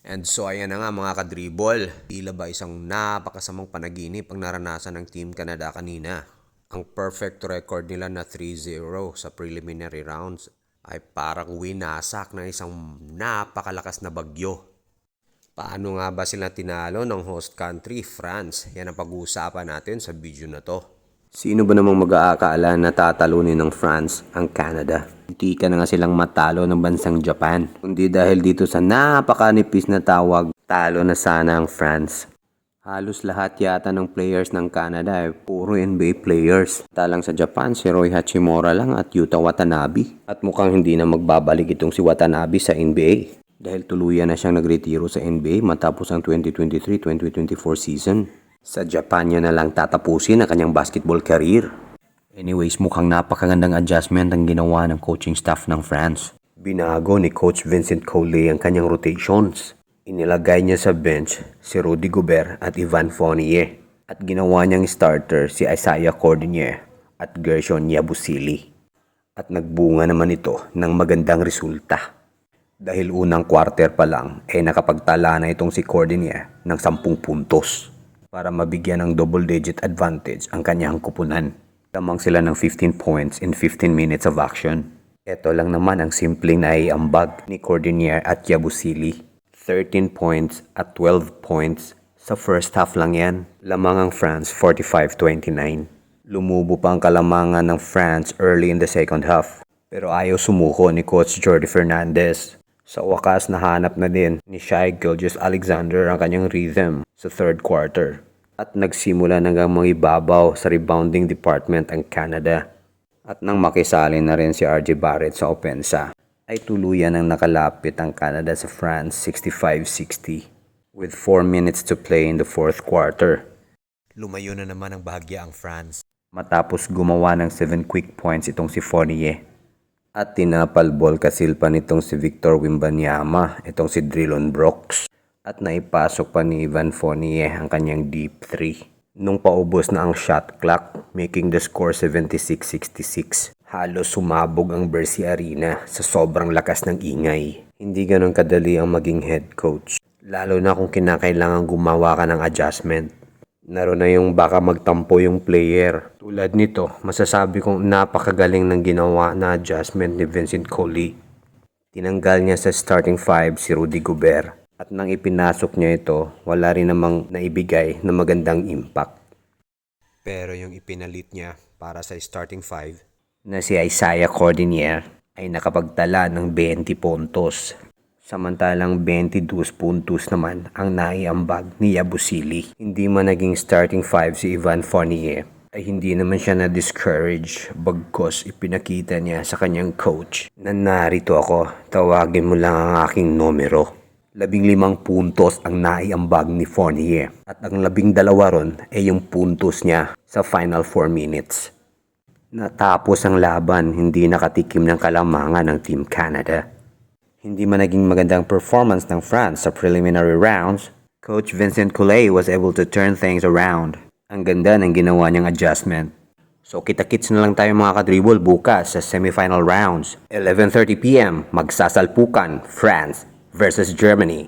And so ayan na nga mga kadribol, tila ba isang napakasamang panaginip ang naranasan ng Team Canada kanina. Ang perfect record nila na 3-0 sa preliminary rounds ay parang winasak ng isang napakalakas na bagyo. Paano nga ba sila tinalo ng host country, France? Yan ang pag-uusapan natin sa video na to. Sino ba namang mag-aakala na tatalunin ng France ang Canada? Hindi ka na nga silang matalo ng bansang Japan. Kundi dahil dito sa napakanipis na tawag, talo na sana ang France. Halos lahat yata ng players ng Canada ay puro NBA players. Talang sa Japan, si Roy Hachimura lang at Yuta Watanabe. At mukhang hindi na magbabalik itong si Watanabe sa NBA. Dahil tuluyan na siyang nagretiro sa NBA matapos ang 2023-2024 season. Sa Japan niya na lang tatapusin ang kanyang basketball career. Anyways, mukhang napakagandang adjustment ang ginawa ng coaching staff ng France. Binago ni Coach Vincent Collet ang kanyang rotations. Inilagay niya sa bench si Rudy Gobert at Ivan Fournier. At ginawa niyang starter si Isaiah Cordinier at Gershon Yabusili. At nagbunga naman ito ng magandang resulta. Dahil unang quarter pa lang, eh nakapagtala na itong si Cordinier ng 10 puntos para mabigyan ng double-digit advantage ang kanyang kupunan. Lamang sila ng 15 points in 15 minutes of action. Ito lang naman ang simpleng naiambag ni Cordinier at Yabusili. 13 points at 12 points sa first half lang yan. Lamang ang France 45-29. Lumubo pa ang kalamangan ng France early in the second half. Pero ayaw sumuko ni Coach Jordi Fernandez. Sa wakas nahanap na din ni Shai Gilgeous Alexander ang kanyang rhythm sa third quarter. At nagsimula na ngang mangibabaw sa rebounding department ang Canada. At nang makisali na rin si RJ Barrett sa opensa, ay tuluyan ang nakalapit ang Canada sa France 65-60 with 4 minutes to play in the fourth quarter. Lumayo na naman ang bahagya ang France. Matapos gumawa ng 7 quick points itong si Fournier. At tinapalbol kasil pa nitong si Victor Wimbanyama, itong si Drillon Brooks. At naipasok pa ni Ivan Fournier ang kanyang deep 3. Nung paubos na ang shot clock, making the score 76-66. Halos sumabog ang Bercy Arena sa sobrang lakas ng ingay. Hindi ganun kadali ang maging head coach. Lalo na kung kinakailangan gumawa ka ng adjustment. Naroon na yung baka magtampo yung player. Tulad nito, masasabi kong napakagaling ng ginawa na adjustment ni Vincent Coley. Tinanggal niya sa starting five si Rudy Gobert. At nang ipinasok niya ito, wala rin namang naibigay na magandang impact. Pero yung ipinalit niya para sa starting five na si Isaiah Cordinier ay nakapagtala ng 20 puntos. Samantalang 22 puntos naman ang naiambag ni Yabusili. Hindi man naging starting five si Ivan Fournier ay hindi naman siya na-discourage bagkos ipinakita niya sa kanyang coach na narito ako, tawagin mo lang ang aking numero. Labing limang puntos ang naiambag ni Fournier at ang labing dalawa ron ay yung puntos niya sa final 4 minutes. Natapos ang laban, hindi nakatikim ng kalamangan ng Team Canada. Hindi man naging magandang performance ng France sa preliminary rounds, Coach Vincent Collet was able to turn things around. Ang ganda ng ginawa niyang adjustment. So kita-kits na lang tayo mga kadribol bukas sa semifinal rounds. 11.30pm, magsasalpukan, France versus Germany.